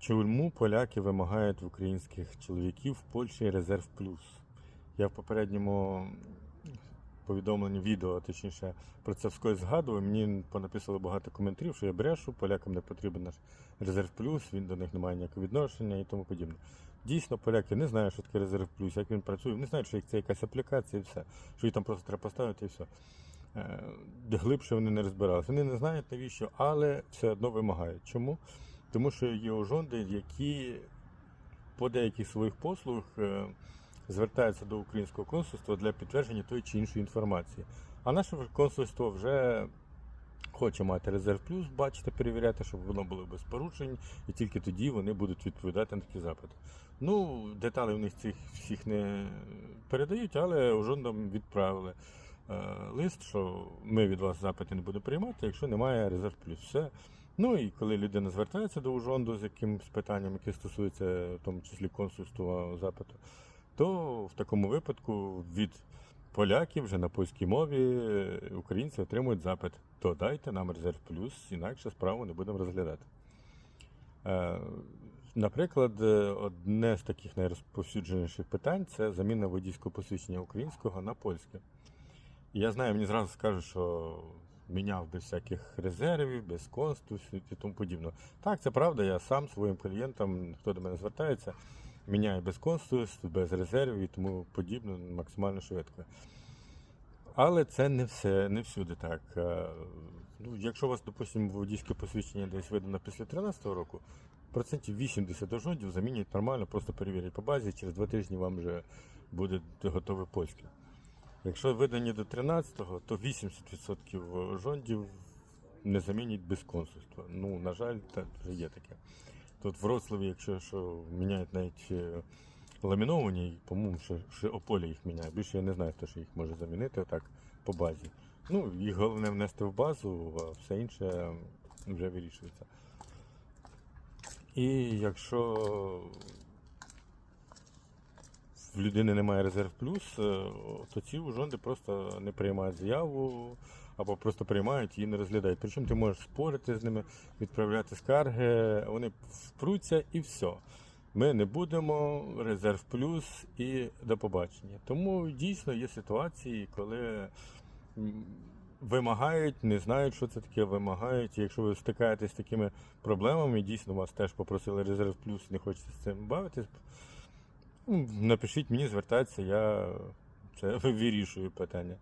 Чому поляки вимагають в українських чоловіків в Польщі резерв плюс? Я в попередньому повідомленні відео, точніше, про це вскользь згадував. Мені понаписали багато коментарів, що я брешу, полякам не потрібен наш резерв плюс, він до них не має ніякого відношення і тому подібне. Дійсно, поляки не знають, що таке резерв плюс, як він працює, не знають, що це якась аплікація і все, що її там просто треба поставити і все. Е, Глибше вони не розбиралися. Вони не знають навіщо, але все одно вимагають. Чому? Тому що є ужонди, які по деяких своїх послуг е, звертаються до українського консульства для підтвердження тої чи іншої інформації. А наше консульство вже хоче мати резерв плюс, бачите, перевіряти, щоб воно було без порушень, і тільки тоді вони будуть відповідати на такі запити. Ну, деталі в них цих всіх не передають, але ужондам відправили е, лист, що ми від вас запити не будемо приймати, якщо немає резерв плюс. Все. Ну і коли людина звертається до ужонду з якимось питанням, яке стосується в тому числі консульства запиту, то в такому випадку від поляків вже на польській мові е, українці отримують запит. То дайте нам резерв плюс, інакше справу не будемо розглядати. Е, Наприклад, е, одне з таких найрозповсюдженіших питань це заміна водійського посвідчення українського на польське. Я знаю, мені зразу скажуть, що міняв без всяких резервів, без конституції і тому подібне. Так, це правда, я сам своїм клієнтам, хто до мене звертається, міняю без конституції, без резервів і тому подібне максимально швидко. Але це не все, не всюди так. Е, Ну, якщо у вас, допустимо, водійське посвідчення десь видано після 2013 року, процентів 80 дождів замінять нормально, просто перевірять по базі, через два тижні вам вже буде готове польське. Якщо видані до 13-го, то 80% жондів не замінять без консульства. Ну, на жаль, так вже є таке. Тут в Вроцлаві, якщо що, міняють навіть е, ламіновані, по-моєму, ще, ще Ополі їх міняє. Більше я не знаю, хто ще їх може замінити отак по базі. Ну, їх головне внести в базу, а все інше вже вирішується. І якщо в людини немає резерв плюс, е, то ці ужонди просто не приймають заяву або просто приймають і не розглядають. Причому ти можеш спорити з ними, відправляти скарги, вони впруться і все. Ми не будемо, резерв плюс і до побачення. Тому дійсно є ситуації, коли вимагають, не знають, що це таке, вимагають. Якщо ви стикаєтесь з такими проблемами, дійсно вас теж попросили резерв плюс, не хочете з цим бавитись. Ну, Напишіть мені, звертайтеся, я це вирішую питання.